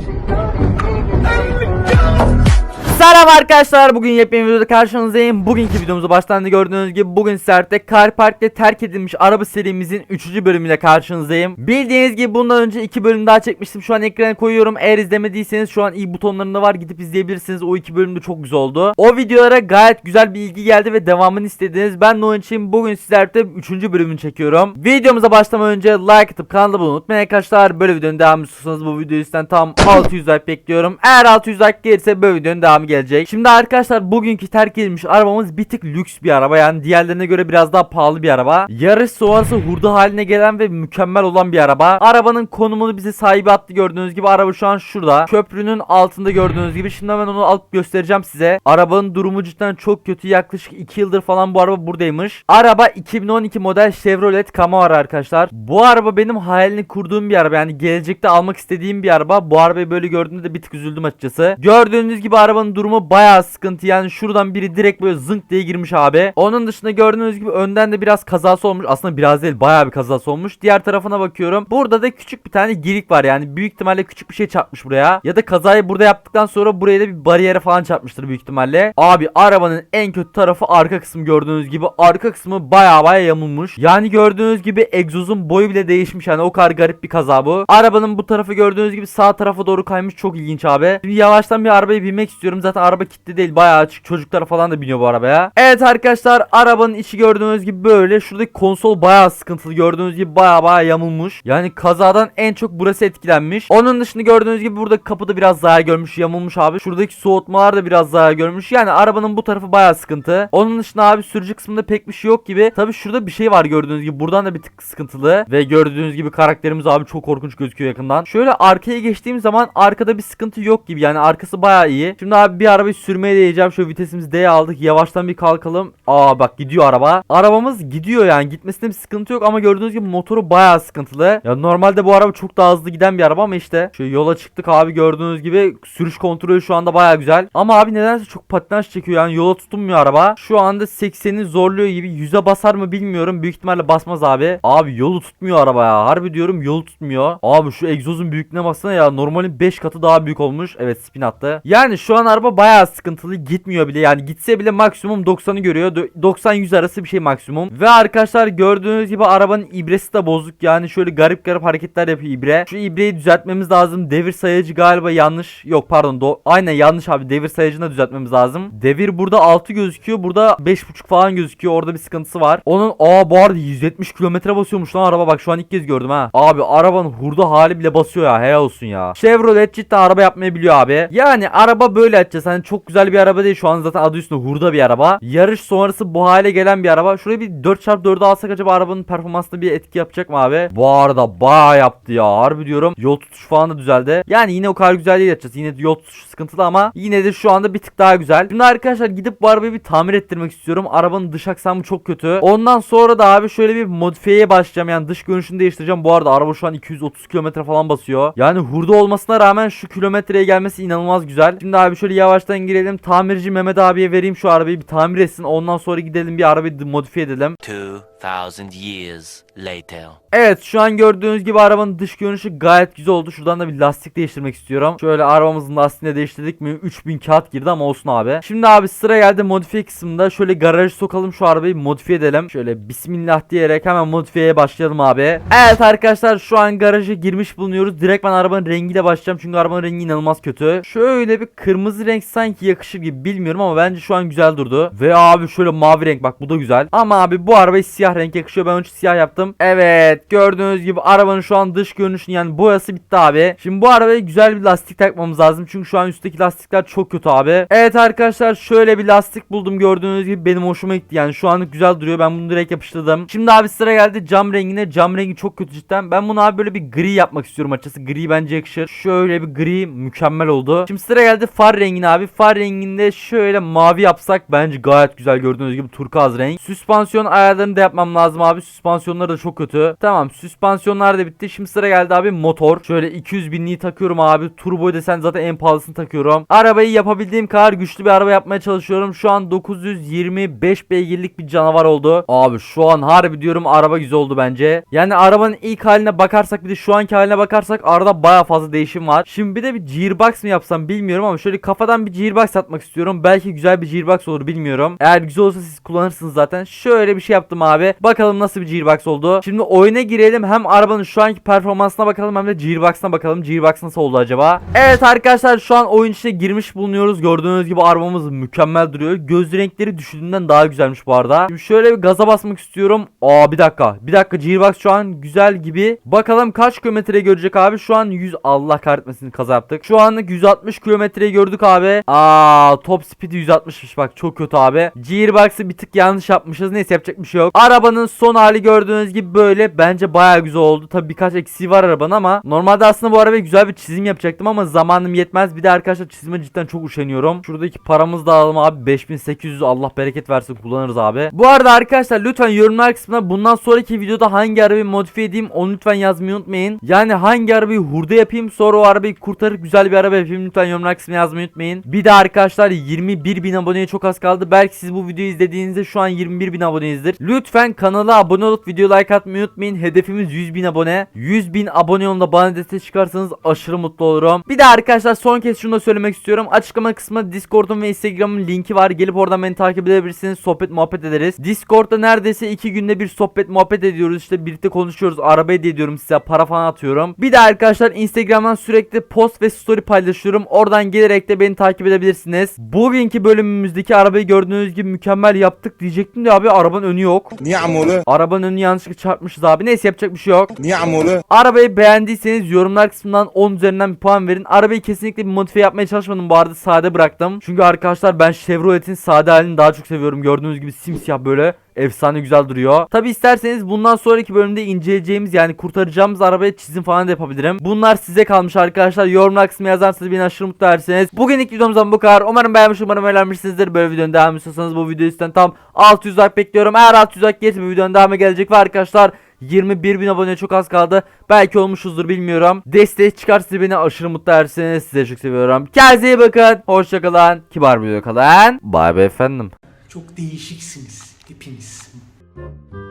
Thank you. Selam arkadaşlar bugün yepyeni videoda karşınızdayım. Bugünkü videomuzu baştan da gördüğünüz gibi bugün sizlerde Car Park'te terk edilmiş araba serimizin 3. bölümüyle karşınızdayım. Bildiğiniz gibi bundan önce 2 bölüm daha çekmiştim. Şu an ekrana koyuyorum. Eğer izlemediyseniz şu an iyi butonlarında var. Gidip izleyebilirsiniz. O iki bölüm de çok güzel oldu. O videolara gayet güzel bir ilgi geldi ve devamını istediniz. Ben de onun için bugün sizlerde 3. bölümünü çekiyorum. Videomuza başlamadan önce like atıp kanala abone unutmayın arkadaşlar. Böyle videonun devamı istiyorsanız bu videoyu sizden tam 600 like bekliyorum. Eğer 600 like gelirse böyle videonun devamı gelecek. Şimdi arkadaşlar bugünkü terk edilmiş arabamız bir tık lüks bir araba. Yani diğerlerine göre biraz daha pahalı bir araba. Yarış sonrası hurda haline gelen ve mükemmel olan bir araba. Arabanın konumunu bize sahibi attı gördüğünüz gibi. Araba şu an şurada. Köprünün altında gördüğünüz gibi. Şimdi ben onu alıp göstereceğim size. Arabanın durumu cidden çok kötü. Yaklaşık 2 yıldır falan bu araba buradaymış. Araba 2012 model Chevrolet Camaro arkadaşlar. Bu araba benim hayalini kurduğum bir araba. Yani gelecekte almak istediğim bir araba. Bu arabayı böyle gördüğümde de bir tık üzüldüm açıkçası. Gördüğünüz gibi arabanın durumu bayağı sıkıntı. Yani şuradan biri direkt böyle zınk diye girmiş abi. Onun dışında gördüğünüz gibi önden de biraz kazası olmuş. Aslında biraz değil bayağı bir kazası olmuş. Diğer tarafına bakıyorum. Burada da küçük bir tane girik var. Yani büyük ihtimalle küçük bir şey çarpmış buraya. Ya da kazayı burada yaptıktan sonra buraya da bir bariyere falan çarpmıştır büyük ihtimalle. Abi arabanın en kötü tarafı arka kısmı gördüğünüz gibi. Arka kısmı bayağı bayağı yamulmuş. Yani gördüğünüz gibi egzozun boyu bile değişmiş. Yani o kadar garip bir kaza bu. Arabanın bu tarafı gördüğünüz gibi sağ tarafa doğru kaymış. Çok ilginç abi. Şimdi yavaştan bir arabaya binmek istiyorum. Zaten araba kilitli değil. Bayağı açık. Çocuklar falan da biniyor bu arabaya. Evet arkadaşlar arabanın içi gördüğünüz gibi böyle. Şuradaki konsol bayağı sıkıntılı. Gördüğünüz gibi bayağı bayağı yamulmuş. Yani kazadan en çok burası etkilenmiş. Onun dışında gördüğünüz gibi burada kapıda biraz zarar görmüş. Yamulmuş abi. Şuradaki soğutmalar da biraz zarar görmüş. Yani arabanın bu tarafı bayağı sıkıntı. Onun dışında abi sürücü kısmında pek bir şey yok gibi. Tabi şurada bir şey var gördüğünüz gibi. Buradan da bir tık sıkıntılı. Ve gördüğünüz gibi karakterimiz abi çok korkunç gözüküyor yakından. Şöyle arkaya geçtiğim zaman arkada bir sıkıntı yok gibi. Yani arkası bayağı iyi. Şimdi abi bir arabayı sürmeye değeceğim. Şöyle vitesimizi D'ye aldık. Yavaştan bir kalkalım. Aa bak gidiyor araba. Arabamız gidiyor yani. Gitmesinde bir sıkıntı yok ama gördüğünüz gibi motoru bayağı sıkıntılı. Ya normalde bu araba çok daha hızlı giden bir araba ama işte şöyle yola çıktık abi gördüğünüz gibi sürüş kontrolü şu anda bayağı güzel. Ama abi nedense çok patinaj çekiyor yani yola tutunmuyor araba. Şu anda 80'i zorluyor gibi 100'e basar mı bilmiyorum. Büyük ihtimalle basmaz abi. Abi yolu tutmuyor araba ya. Harbi diyorum yolu tutmuyor. Abi şu egzozun büyüklüğüne baksana ya. Normalin 5 katı daha büyük olmuş. Evet spin attı. Yani şu an araba bayağı sıkıntılı. Gitmiyor bile. Yani gitse bile maksimum 90'ı görüyor. 90-100 arası bir şey maksimum. Ve arkadaşlar gördüğünüz gibi arabanın ibresi de bozuk. Yani şöyle garip garip hareketler yapıyor ibre. Şu ibreyi düzeltmemiz lazım. Devir sayacı galiba yanlış. Yok pardon. Do Aynen yanlış abi. Devir sayacını da düzeltmemiz lazım. Devir burada 6 gözüküyor. Burada 5.5 falan gözüküyor. Orada bir sıkıntısı var. Onun aa bu arada 170 kilometre basıyormuş lan araba. Bak şu an ilk kez gördüm ha. Abi arabanın hurda hali bile basıyor ya. Helal olsun ya. Chevrolet cidden araba yapmayı biliyor abi. Yani araba böyle açacağız. Hani çok güzel bir araba değil. Şu an zaten adı üstünde hurda bir araba. Yarış sonrası bu hale gelen bir araba. Şuraya bir 4x4'ü alsak acaba arabanın performansına bir etki yapacak mı abi? Bu arada bayağı yaptı ya. Harbi diyorum. Yol tutuş falan da düzeldi. Yani yine o kadar güzel değil açacağız. Yine yol tutuşu sıkıntılı ama yine de şu anda bir tık daha güzel. Şimdi arkadaşlar gidip bu arabayı bir tamir ettirmek istiyorum. Arabanın dış aksamı çok kötü. Ondan sonra da abi şöyle bir modifiyeye başlayacağım. Yani dış görünüşünü değiştireceğim. Bu arada araba şu an 230 kilometre falan basıyor. Yani hurda olmasına rağmen şu kilometreye gelmesi inanılmaz güzel. Şimdi abi şöyle yavaştan girelim. Tamirci Mehmet abiye vereyim şu arabayı bir tamir etsin. Ondan sonra gidelim bir arabayı modifiye edelim. 2000 years later. Evet şu an gördüğünüz gibi arabanın dış görünüşü gayet güzel oldu. Şuradan da bir lastik değiştirmek istiyorum. Şöyle arabamızın lastiğini de değiştirdik mi 3000 kağıt girdi ama olsun abi. Şimdi abi sıra geldi modifiye kısmında. Şöyle garaj sokalım şu arabayı modifiye edelim. Şöyle bismillah diyerek hemen modifiyeye başlayalım abi. Evet arkadaşlar şu an garaja girmiş bulunuyoruz. Direkt ben arabanın rengiyle başlayacağım. Çünkü arabanın rengi inanılmaz kötü. Şöyle bir kırmızı renk sanki yakışır gibi bilmiyorum ama bence şu an güzel durdu. Ve abi şöyle mavi renk bak bu da güzel. Ama abi bu arabayı siyah renk yakışıyor. Ben önce siyah yaptım. Evet gördüğünüz gibi arabanın şu an dış görünüşünün yani boyası bitti abi. Şimdi bu arabaya güzel bir lastik takmamız lazım. Çünkü şu an üstteki lastikler çok kötü abi. Evet arkadaşlar şöyle bir lastik buldum gördüğünüz gibi benim hoşuma gitti. Yani şu anlık güzel duruyor. Ben bunu direkt yapıştırdım. Şimdi abi sıra geldi cam rengine. Cam rengi çok kötü cidden. Ben bunu abi böyle bir gri yapmak istiyorum açıkçası. Gri bence yakışır. Şöyle bir gri mükemmel oldu. Şimdi sıra geldi far rengine abi. Far renginde şöyle mavi yapsak bence gayet güzel gördüğünüz gibi turkuaz renk. Süspansiyon ayarlarını da yapmak yapmam lazım abi. Süspansiyonları da çok kötü. Tamam süspansiyonlar da bitti. Şimdi sıra geldi abi motor. Şöyle 200 binliği takıyorum abi. Turbo desen zaten en pahalısını takıyorum. Arabayı yapabildiğim kadar güçlü bir araba yapmaya çalışıyorum. Şu an 925 beygirlik bir canavar oldu. Abi şu an harbi diyorum araba güzel oldu bence. Yani arabanın ilk haline bakarsak bir de şu anki haline bakarsak arada baya fazla değişim var. Şimdi bir de bir gearbox mı yapsam bilmiyorum ama şöyle kafadan bir gearbox atmak istiyorum. Belki güzel bir gearbox olur bilmiyorum. Eğer güzel olsa siz kullanırsınız zaten. Şöyle bir şey yaptım abi. Bakalım nasıl bir gearbox oldu. Şimdi oyuna girelim. Hem arabanın şu anki performansına bakalım hem de gearbox'ına bakalım. Gearbox nasıl oldu acaba? Evet arkadaşlar şu an oyun içine girmiş bulunuyoruz. Gördüğünüz gibi arabamız mükemmel duruyor. Göz renkleri düşündüğümden daha güzelmiş bu arada. Şimdi şöyle bir gaza basmak istiyorum. Aa bir dakika. Bir dakika gearbox şu an güzel gibi. Bakalım kaç kilometre görecek abi. Şu an 100 Allah kahretmesin kaza yaptık. Şu anlık 160 kilometreyi gördük abi. Aa top speed 160'mış bak çok kötü abi. Gearbox'ı bir tık yanlış yapmışız. Neyse yapacak bir şey yok. Arabanın son hali gördüğünüz gibi böyle. Bence baya güzel oldu. Tabi birkaç eksiği var arabanın ama normalde aslında bu arabaya güzel bir çizim yapacaktım ama zamanım yetmez. Bir de arkadaşlar çizime cidden çok üşeniyorum. Şuradaki paramızı da alalım abi. 5800 Allah bereket versin kullanırız abi. Bu arada arkadaşlar lütfen yorumlar kısmına bundan sonraki videoda hangi arabayı modifiye edeyim onu lütfen yazmayı unutmayın. Yani hangi arabayı hurda yapayım sonra o arabayı kurtarıp güzel bir araba yapayım lütfen yorumlar kısmına yazmayı unutmayın. Bir de arkadaşlar 21 bin aboneye çok az kaldı. Belki siz bu videoyu izlediğinizde şu an 21 bin aboneyizdir. Lütfen kanala abone olup video like atmayı unutmayın. Hedefimiz 100 bin abone. 100 bin abone yolunda bana destek çıkarsanız aşırı mutlu olurum. Bir de arkadaşlar son kez şunu da söylemek istiyorum. Açıklama kısmında Discord'un ve Instagram'ın linki var. Gelip oradan beni takip edebilirsiniz. Sohbet muhabbet ederiz. Discord'da neredeyse 2 günde bir sohbet muhabbet ediyoruz. İşte birlikte konuşuyoruz. Araba hediye ediyorum size. Para falan atıyorum. Bir de arkadaşlar Instagram'dan sürekli post ve story paylaşıyorum. Oradan gelerek de beni takip edebilirsiniz. Bugünkü bölümümüzdeki arabayı gördüğünüz gibi mükemmel yaptık diyecektim de abi arabanın önü yok. Niye amolu? Arabanın önünü yanlışlıkla çarpmışız abi. Neyse yapacak bir şey yok. Niye amolu? Arabayı beğendiyseniz yorumlar kısmından 10 üzerinden bir puan verin. Arabayı kesinlikle bir modifiye yapmaya çalışmadım bu arada sade bıraktım. Çünkü arkadaşlar ben Chevrolet'in sade halini daha çok seviyorum. Gördüğünüz gibi simsiyah böyle efsane güzel duruyor. Tabi isterseniz bundan sonraki bölümde inceleyeceğimiz yani kurtaracağımız arabaya çizim falan da yapabilirim. Bunlar size kalmış arkadaşlar. Yorumlar kısmına yazarsanız beni aşırı mutlu edersiniz. Bugünlük videomuzdan bu kadar. Umarım beğenmiş umarım eğlenmişsinizdir. Böyle videonun devamı istiyorsanız bu videoyu üstten tam 600 like bekliyorum. Eğer 600 like gelirse bu videonun devamı gelecek ve arkadaşlar 21 bin abone çok az kaldı. Belki olmuşuzdur bilmiyorum. Desteği çıkarsa beni aşırı mutlu edersiniz. Size çok seviyorum. Kendinize iyi bakın. Hoşçakalın. Kibar bir kalın. Bay bay efendim. Çok değişiksiniz e.